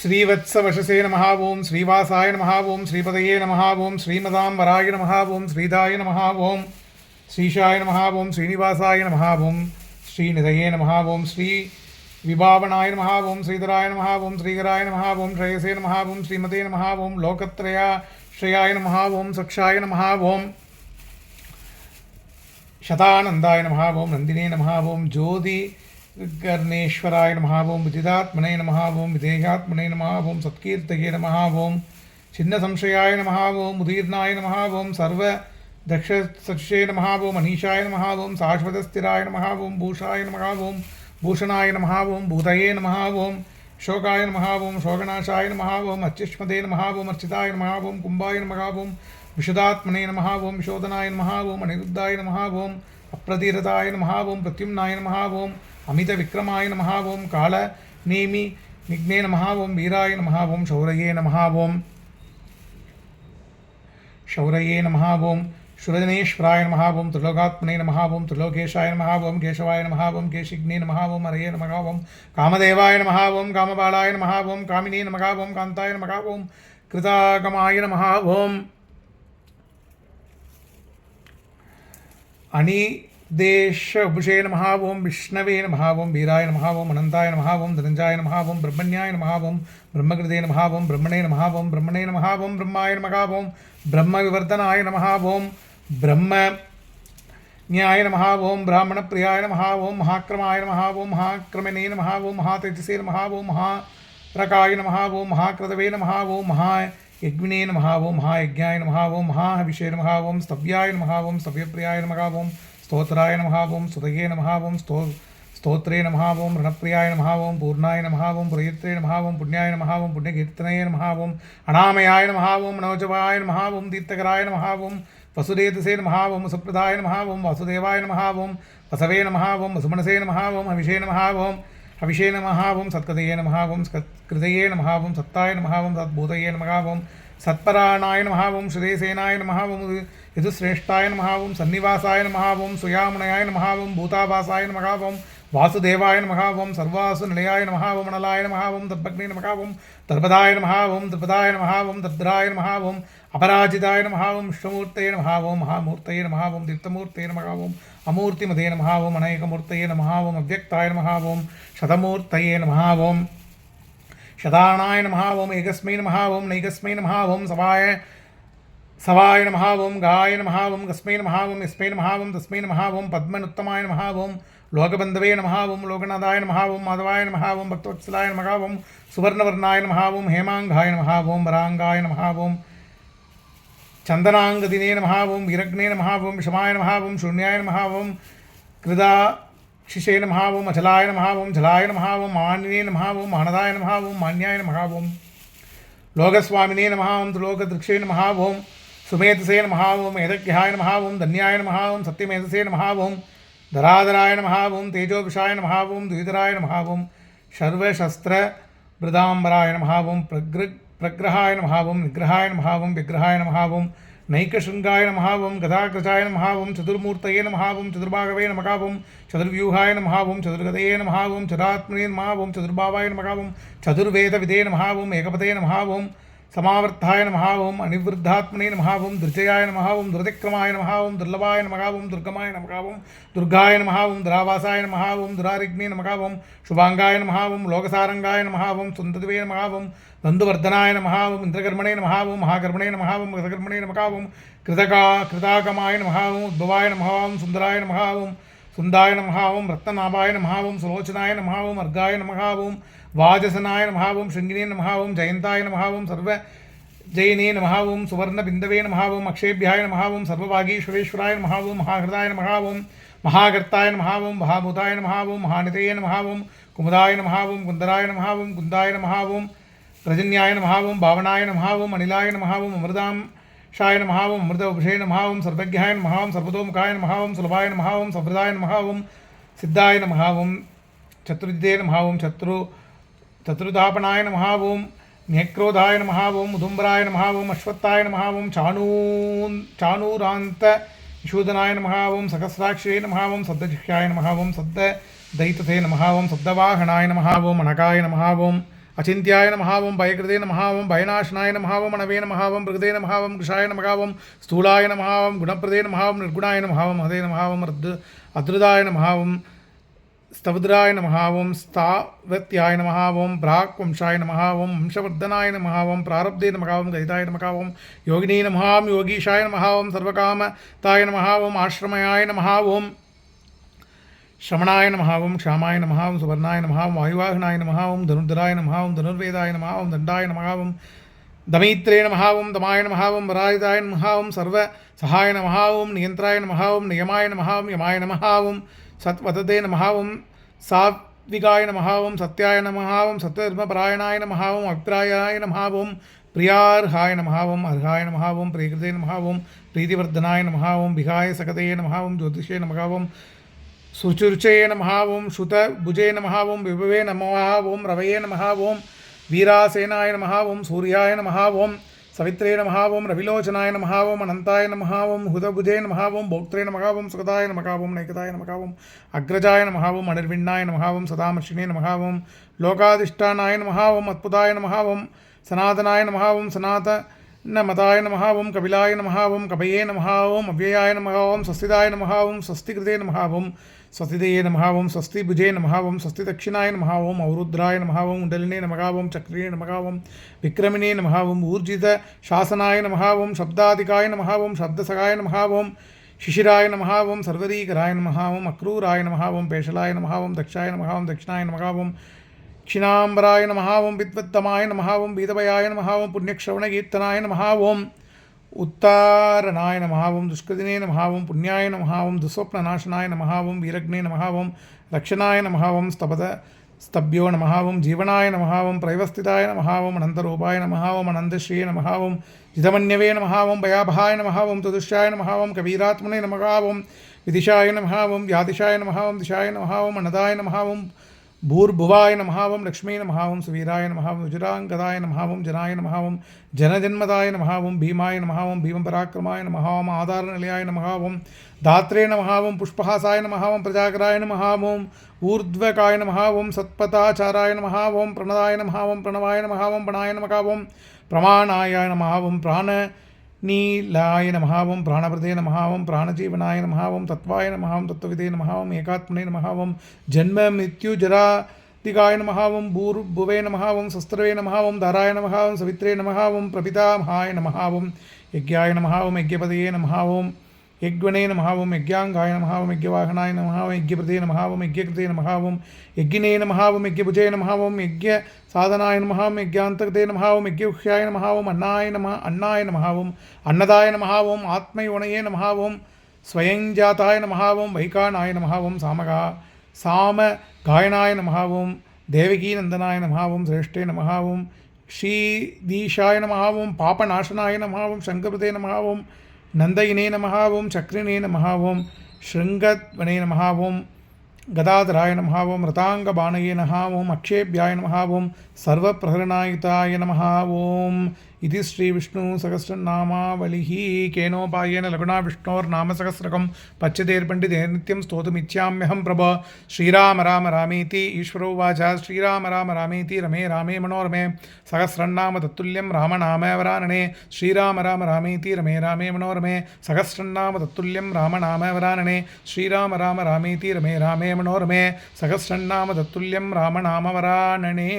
శ్రీవత్సవశసే నమ ఓం శ్రీవాసాయ నమ ఓం శ్రీపదయే నమ ఓం శ్రీమదాంబరాయ నమ ఓం శ్రీదాయ నమ ఓం శ్రీషాయ నమ ఓం శ్రీనివాసాయ నమ ఓం శ్రీనిధయే నమ ఓం శ్రీ విభావనాయ నమ ఓం శ్రీధరాయ నమ ఓం శ్రీకరాయ నమ ఓం శ్రేయసే నమ ఓం శ్రీమతే నమ ఓం లోకత్రయ శ్రేయాయ నమ ఓం సక్షాయ నమ ఓం శతానందాయ నమ ఓం నందినే నమ ఓం జ్యోతి ज्योति कर्णेश्वराय नमः ॐ विदितात्मने नमः ॐ विधेयात्मने नमः ॐ सत्कीर्तये नमः ॐ छिन्नसंशयाय नमः ॐ उदीर्णाय नमः ॐ सर्व दक्षसक्षे नमः ॐ अनीशाय नमः ॐ शाश्वतस्थिराय नमः ॐ भूषाय नमः ॐ भूषणाय नमः ॐ भूतये नमः ॐ शोकाय नमः ॐ शोकनाशाय नमः ॐ अच्युष्मदे नमः ॐ अर्चिताय नमः ॐ कुम्भाय नमः ॐ विशुदात्मने नमः ॐ विशोधनाय नमः ॐ अनिरुद्धाय नमः ॐ अप्रतिरताय नमः ॐ प्रत्युम्नाय नमः అమిత విక్రమాయ నమ ఓం కాళ నేమి నిఘ్నే నమ ఓం వీరాయ నమ ఓం శౌరయే నమ ఓం శౌరయే నమ ఓం శురజనేశ్వరాయ నమ ఓం త్రిలోకాత్మనే నమ ఓం త్రిలోకేశాయ నమ ఓం కేశవాయ నమ ఓం కేశిగ్నే నమ ఓం హరయే నమ ఓం కామదేవాయ నమ ఓం కామబాళాయ నమ ఓం కామినే నమ ఓం కాంతాయ నమ ఓం కృతాగమాయ నమ ఓం అని अनिदेश उभुषे नमः ॐ विष्णवे नमः ॐ वीराय नमः ॐ अनन्ताय नमः ॐ धनञ्जाय नमः ॐ ब्रह्मण्याय नमः ॐ ब्रह्मकृते नमः ॐ ब्रह्मणे नमः ॐ ब्रह्मणे नमः ॐ ब्रह्माय नमः ॐ ब्रह्मविवर्धनाय नमः ॐ ब्रह्म न्याय नमः ॐ ब्राह्मणप्रियाय नमः ॐ महाक्रमाय नमः ॐ महाक्रमणे नमः ॐ महातेजसे नमः ॐ महाप्रकाय नमः ॐ महाकृतवे नमः ॐ महायज्ञिने नमः ॐ महायज्ञाय नमः ॐ महाविषे नमः ॐ स्तव्याय नमः ॐ स्तव्यप्रियाय नमः ॐ స్తోత్రాయ నమహావం సుతయే నమహావం స్తో స్తోత్రే నమహావం రణప్రియాయ నమహావం పూర్ణాయ నమహావం ప్రయుత్రే నమహావం పుణ్యాయ నమహావం పుణ్యకీర్తనయ నమహావం అనామయాయ నమహావం మనోజవాయ నమహావం దీప్తకరాయ నమహావం వసుదేతసే నమహావం సుప్రదాయ నమహావం వాసుదేవాయ నమహావం వసవే నమహావం వసుమనసే నమహావం అవిషే నమహావం அபிஷேன மகாவும் சத்கதையே நமகாவும் ஸ்கத் கிருதையே நமகாவும் சத்தாய நமகாவும் சத்பூதையே நமகாவும் சத்பராணாய மகாவும் சுதேசேனாய மகாவும் யதுஸ்ரேஷ்டாய மகாவும் சன்னிவாசாய மகாவும் சுயாமுனையாய மகாவும் பூதாபாசாய மகாவும் வாசுதேவாய மகாவும் சர்வாசு நிலையாய மகாவும் மணலாய மகாவும் தத்பக்னி மகாவும் தர்பதாய மகாவும் திருபதாய மகாவும் தத்ராய மகாவும் அபராஜிதாய மகாவும் விஷ்ணுமூர்த்தைய மகாவும் மகாமூர்த்தைய மகாவும் தீர்த்தமூர்த்தைய மகாவும் அமூர்த்திமதேன மகாவும் அநேகமூர்த்தைய மகாவும் அவ்வக்தாய மகாவும் சதமூர்த்தையே மகாவும் शतानाय नमः ॐ एकस्मै नमः ॐ नैकस्मै नमः ॐ सवाय सवाय नमः ॐ गाय नमः ॐ कस्मै नमः ॐ यस्मै नमः ॐ तस्मै नमः ॐ पद्मनुत्तमाय नमः ॐ लोकबन्धवे नमः ॐ लोकनाथाय नमः ॐ माधवाय नमः ॐ भक्तवत्सलाय नमः ॐ सुवर्णवर्णाय नमः ॐ हेमाङ्गाय नमः ॐ वराङ्गाय नमः ॐ चन्दनाङ्गदिने नमः ॐ विरग्ने नमः ॐ विषमाय नमः ॐ शून्याय नमः ॐ कृदा శిషే నమహావం అచలాయ నమహావం జలాయ నమహావం మాన్యే నమహావం మానదాయ నమహావం మాన్యాయ నమహావం లోకస్వామినే నమహావం త్రిలోకదృక్షే నమహావం సుమేధసే నమహావం ఏదగ్రహాయ నమహావం ధన్యాయ నమహావం సత్యమేధసే నమహావం ధరాధరాయ నమహావం తేజోభిషాయ నమహావం ద్విధరాయ నమహావం శర్వశస్త్ర బృదాంబరాయ నమహావం ప్రగ్ర ప్రగ్రహాయ నమహావం నిగ్రహాయ నమహావం విగ్రహాయ నమహావం நைக்கசுங்காய நமஹாவும் கதாகிருதாய நமஹாவும் சதுர்மூர்த்தயே நமஹாவும் சதுர்பாகவே நமகாவும் சதுர்வியூகாய நமஹாவும் சதுர்கதையே நமஹாவும் சதாத்மனே நமஹாவும் சதுர்பாவாய நமகாவும் சதுர்வேத விதே நமஹாவும் ஏகபதே நமஹாவும் సమావర్తాయ నమహావం అనివృద్ధాత్మనే నమహావం దృజయాయ నమహావం దురతిక్రమాయ నమహావం దుర్లభాయ నమహావం దుర్గమాయ నమహావం దుర్గాయ నమహావం దురావాసాయ నమహావం దురారిగ్నే నమహావం శుభాంగాయ నమహావం లోకసారంగాయ నమహావం సుందరవే నమహావం దందువర్ధనాయ నమహావం ఇంద్రకర్మణే నమహావం మహాకర్మణే నమహావం కృతకర్మణే నమహావం కృతకా కృతాగమాయ నమహావం ఉద్భవాయ నమహావం సుందరాయ నమహావం சுந்தாய நமகாவும் ரத்னநாபாய நமகாவும் சுலோச்சனாய நமகாவும் அர்காய நமகாவும் வாஜசனாய நமகாவும் சிங்கினே நமகாவும் ஜெயந்தாய நமகாவும் சர்வ ஜெயினே நமகாவும் சுவர்ண பிந்தவே நமகாவும் அக்ஷேபியாய நமகாவும் சர்வபாகீஸ்வரேஸ்வராய நமகாவும் மகாகிருதாய நமகாவும் மகாகர்த்தாய நமகாவும் மகாபூதாய நமகாவும் மகாநிதேய நமகாவும் குமுதாய நமகாவும் குந்தராய நமகாவும் குந்தாய நமகாவும் ரஜன்யாய நமகாவும் பாவனாய நமகாவும் அனிலாய நமகாவும் அமிர்தாம் ॐ सुन्दाय नमः ॐ रत्ननाभाय नमः ॐ सुलोचनाय नमः ॐ अर्गाय नमः ॐ वाजसनाय नमः ॐ शृङ्गिने नमः ॐ जयन्ताय नमः ॐ सर्व जयिने नमः ॐ सुवर्णबिन्दवे नमः ॐ अक्षेभ्याय नमः ॐ सर्वभागीश्वरेश्वराय नमः ॐ महाहृदाय नमः ॐ महाकर्ताय नमः ॐ महाभूताय नमः ॐ महानितये नमः ॐ कुमुदाय नमः ॐ कुन्दराय नमः ॐ कुन्दाय नमः ॐ प्रजन्याय नमः ॐ भावनाय नमः ॐ अनिलाय नमः ॐ अमृतां शाय नमः ॐ अमृतोभिषे नमः ॐ सर्वज्ञाय नमः ॐ सर्वतोमुखाय नमः ॐ सुलभाय नमः ॐ सवृदाय नमः ॐ सिद्धाय नमः ॐ चतुर्विद्ये नमः ॐ शत्रु चतुर्धापनाय नमः ॐ न्यक्रोधाय नमः ॐ उदुम्बराय नमः ॐ अश्वत्थाय नमः ॐ चाणून् चाणूरान्त विशूदनाय नमः ॐ सहस्राक्षे नमः ॐ सद्दजिह्याय नमः ॐ सद्द दैतथे नमः ॐ सद्दवाहनाय नमः ॐ अनकाय नमः ॐ அச்சிந்தியாய நமஹாவும் பயகிருதே நமஹாவும் பயநாசனாய நமஹாவும் அனவே நமஹாவும் பிரகதே நமஹாவும் கிருஷாய நமகாவும் ஸ்தூலாய நமஹாவும் குணப்பிரதே நமஹாவும் நிர்குணாய நமஹாவும் ஹதே நமஹாவும் அர்து அதிருதாய நமஹாவும் स्तवद्राय नमः ओं स्थावत्याय नमः ओं प्राक् वंशाय नमः ओं वंशवर्धनाय नमः ओं प्रारब्धे नमः ओं गदिताय नमः ओं योगिनी नमः ओं योगीशाय नमः ओं सर्वकामताय नमः ओं आश्रमयाय नमः ओं श्रमणाय नमः ओं क्षामाय नमः ओं सुवर्णाय नमः ओं वायुवाहनाय नमः ओं धनुर्धराय नमः ओं धनुर्वेदाय नमः ओं दण्डाय नमः ओं दमित्रे नमः ओं दमाय नमः ओं वरायुधाय नमः ओं सर्वसहाय नमः ओं नियन्त्राय नमः ओं नियमाय नमः ओं यमाय नमः ओं सत्वतते नमः ओं सात्विकाय नमः ओं सत्याय नमः ओं सत्यधर्मपरायणाय नमः ओं अभिप्रायाय नमः ओं प्रियार्हाय नमः ओं अर्हाय नमः ओं प्रियकृते नमः ओं प्रीतिवर्धनाय नमः ओं சுச்சுருச்சய நமஹா ஓம் சுத புஜே நமஹா ஓம் விபவே நமஹா ஓம் ரவையே நமஹா ஓம் வீராசேனாய நமஹா ஓம் சூர்யாய நமஹா ஓம் சவித்ரே நமஹா ஓம் ரவிலோச்சனாய நமஹா ஓம் அனந்தாய நமஹா ஓம் ஹுதபுஜே நமஹா ஓம் போக்திரே நமஹா ஓம் சுகதாய நமகா ஓம் நைகதாய நமகா ஓம் அக்ரஜாய நமஹா ஓம் அனிர்விண்ணாய நமஹா ஓம் சதாமர்ஷினே நமஹா லோகாதிஷ்டானாய நமஹா ஓம் அத்புதாய சனாதனாய நமஹா சனாத நமதாய நமஹா கபிலாய நமஹா ஓம் கபயே நமஹா ஓம் அவ்யயாய நமஹா ஓம் ஸ்வஸ்திதாய நமஹா नमः ओं स्वस्तिकृते नमः ओं स्वस्तिदये नमः ओं स्वस्तिभुजे नमः ओं स्वस्तिदक्षिणाय नमः ओं औरुद्राय नमः ओं कुण्डलिने नमः ओं चक्रिणे नमः ओं विक्रमिणे नमः ओं ऊर्जितशासनाय नमः ओं शब्दाधिकाय नमः ओं शब्दसगाय नमः ओं शिशिराय नमः ओं सर्वरीकराय नमः ओं अक्रूराय नमः ओं पेशलाय नमः ओं दक्षाय नमः ओं दक्षिणाय नमः ओं क्षिणाम्बराय नमः ओं विद्वत्तमाय नमः ओं वीतभयाय नमः ओं पुण्यश्रवणकीर्तनाय नमः ओं उत्तारणाय नमः ओं दुष्कृतिने नमः ओं पुण्याय नमः ओं दुःस्वप्ननाशनाय नमः ओं वीरग्ने नमः ओं रक्षणाय नमः ओं स्तपद स्तभ्यो नमः ओं जीवनाय नमः ओं प्रैवस्थिताय नमः ओं अनन्तरूपाय नमः ओं अनन्तश्रिये नमः ओं जितमन्यवे नमः ओं भयाभहाय नमः ओं तुदुष्याय नमः ओं कबीरात्मने नमः ओं विदिशाय नमः ओं व्यादिशाय नमः ओं दिशाय नमः ओं अनदाय नमः భూర్భువాయ నమహావం లక్ష్మీ నమహావం సువీరాయ నమహావం ఉజురాంగదాయ నమహావం జనాయ నమహావం జనజన్మదాయ నమహావం భీమాయ నమహావం భీమపరాక్రమాయ నమహావం ఆధార నిలయాయ నమహావం దాత్రే నమహావం పుష్పహాసాయ నమహావం ప్రజాకరాయ నమహావం ఊర్ధ్వకాయ నమహావం సత్పథాచారాయ నమహావం ప్రణదాయ నమహావం ప్రణవాయ నమహావం ప్రణాయ నమహావం ప్రమాణాయ నమహావం ప్రాణ நீலாய நமஹாவம் பிராணபிரதே நமஹாவம் பிராணஜீவனாய நமஹாவம் தத்வாய நமஹாவம் தத்துவதே நமஹாவம் ஏகாத்மனே நமஹாவம் ஜன்ம மித்யு ஜரா திகாய நமஹாவம் பூர் புவே நமஹாவம் சஸ்திரவே நமஹாவம் தாராய நமஹாவம் சவித்ரே நமஹாவம் பிரபிதாமஹாய நமஹாவம் யஜ்யாய நமஹாவம் யஜ்யபதையே நமஹாவம். யக்வனே நமஹாவும் யக்யாங்காய நமஹாவும் யக்யவாகனாய நமஹாவும் யக்யபிரதே நமஹாவும் யக்யகிருதே நமஹாவும் யக்ஞினே நமஹாவும் யக்யபுஜே நமஹாவும் யக்ய சாதனாய நமஹாவும் யக்யாந்தகதே நமஹாவும் யக்யுஹ்யாய நமஹாவும் அண்ணாய நம அண்ணாய நமஹாவும் அன்னதாய நமஹாவும் ஆத்மை உணையே நமஹாவும் ஸ்வயஞ்சாத்தாய நமஹாவும் வைகானாய நமஹாவும் சாமகா சாம காயனாய நமஹாவும் தேவகீநந்தனாய நமஹாவும் சிரேஷ்டே நமஹாவும் ஸ்ரீதீஷாய நமஹாவும் பாபநாசனாய நமஹாவும் சங்கபிரதே நமஹாவும் நந்தையினே நமஹா ஓம் சக்ரினே நமஹா ஓம் ஸ்ருங்கத்வனே நமஹா ஓம் கதாதராய நமஹா ஓம் ரதாங்க பானையே நமஹா அக்ஷேபியாய நமஹா சர்வ பிரகரணாயுதாய நமஹா ஓம். இது ஸ்ரீ விஷ்ணு சகசிரநாமாவலிஹி கேனோபாயன லகுணா விஷ்ணோர் நாமசகசிரகம் பச்சதேர்பண்டிதே நித்யம் ஸ்தோதுமிச்சாம்யஹம் பிரபோ ஸ்ரீராம ராம ராமேதி ஈஸ்வரோ வாச்சா ஸ்ரீராம ராம ராமேதி ரமே ராமே மனோரமே சகசிரநாம தத்துல்யம் ராமநாமவரானனே ஸ்ரீராம ராம ராமேதி ரமே ராமே மனோரமே சகசிரநாம தத்துல்யம் ராமநாமவரானனே ஸ்ரீராம ராம ராமேதி ரமே ராமே மனோரமே சகசிரநாம தத்துல்யம் ராமநாமவரானனே